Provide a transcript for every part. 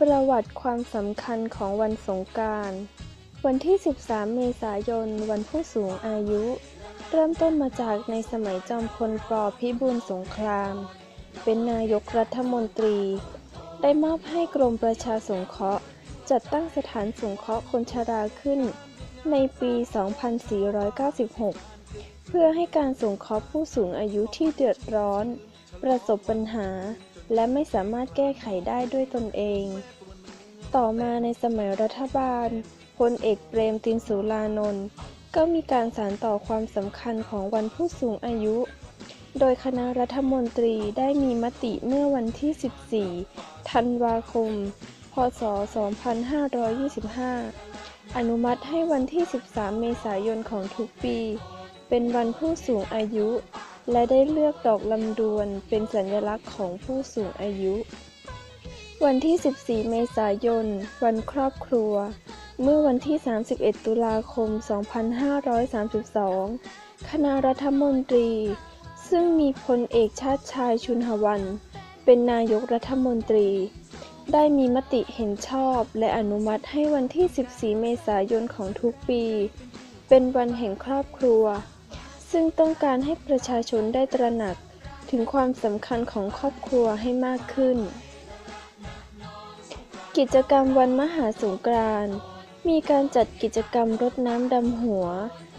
ประวัติความสำคัญของวันสงกรานต์วันที่ 13 เมษายน วันผู้สูงอายุ เริ่มต้นมาจากในสมัยจอมพลปพิบูลสงคราม เป็นนายกรัฐมนตรี ได้มอบให้กรมประชาสงเคราะห์ จัดตั้งสถานสงเคราะห์คนชราขึ้น ในปี 2496 เพื่อให้การสงเคราะห์ผู้สูงอายุที่เดือดร้อน ประสบปัญหา และไม่สามารถแก้ไขได้ด้วยตนเอง ต่อมาในสมัยรัฐบาลพลเอกเปรมตินสุรานนท์ก็มีการสานต่อความสำคัญของวันผู้สูงอายุ โดยคณะรัฐมนตรีได้มีมติเมื่อวันที่ 14 ธันวาคม พศ 2525 อนุมัติให้วันที่ 13 เมษายนของทุกปี เป็นวันผู้สูงอายุ และได้เลือกดอกลำดวนเป็นสัญลักษณ์ของผู้สูงอายุ วันที่ 14 เมษายน วันครอบครัว เมื่อวันที่ 31 ตุลาคม 2532 คณะรัฐมนตรี ซึ่งมีพลเอกชาติชายชุนหวัน เป็นนายกรัฐมนตรีได้มีมติเห็นชอบและอนุมัติให้วันที่ 14 เมษายนของทุกปี เป็นวันแห่งครอบครัว ซึ่งต้องการให้ประชาชนได้ตระหนักถึงความสำคัญของครอบครัวให้มากขึ้น กิจกรรมวันมหาสงกรานต์มีการจัดกิจกรรมรดน้ำดำหัว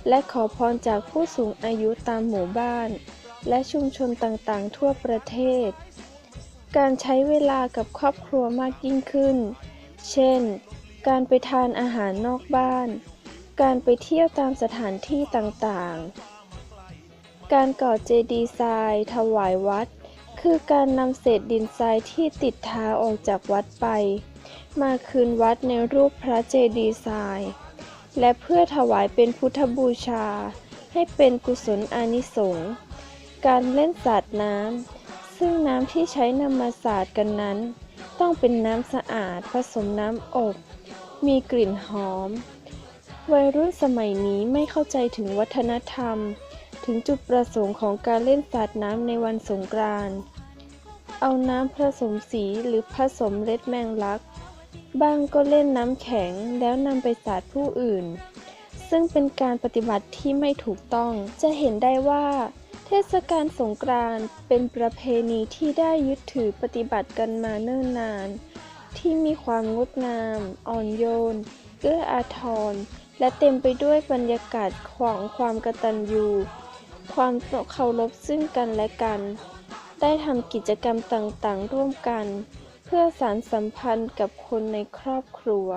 และขอพรจากผู้สูงอายุตามหมู่บ้าน และชุมชนต่างๆ ทั่วประเทศ การใช้เวลากับครอบครัวมากยิ่งขึ้น เช่น การไปทานอาหารนอกบ้าน การไปเที่ยวตามสถานที่ต่างๆ การก่อเจดีย์ทรายถวายวัด คือการนำเศษดินทรายที่ติดท้าออกจากวัดไป มาคืนวัดในรูปพระเจดีย์ทราย และเพื่อถวายเป็นพุทธบูชา ให้เป็นกุศลอานิสงส์การเล่นสาดน้ำ ซึ่งน้ำที่ใช้นำมาสาดกันนั้น ต้องเป็นน้ำสะอาดผสมน้ำอบ มีกลิ่นหอม วัยรุ่นสมัยนี้ไม่เข้าใจถึงวัฒนธรรม ถึงจุดประสงค์ของการเล่นสาดน้ำในวันสงกรานต์ เอาน้ำผสมสีหรือผสมเล็ดแมงลัก บ้างก็เล่นน้ำแข็งแล้วนำไปสาดผู้อื่น ซึ่งเป็นการปฏิบัติที่ไม่ถูกต้อง จะเห็นได้ว่า เทศกาลสงกรานต์เป็นประเพณีที่ได้ยึดถือปฏิบัติกันมาเนิ่นนาน ที่มีความงดงาม อ่อนโยน เอื้ออาทรและเต็มไปด้วยบรรยากาศของความกตัญญู ความเคารพซึ่งกันและกัน ได้ทำกิจกรรมต่างๆ ร่วมกัน เพื่อสานสัมพันธ์กับคนในครอบครัว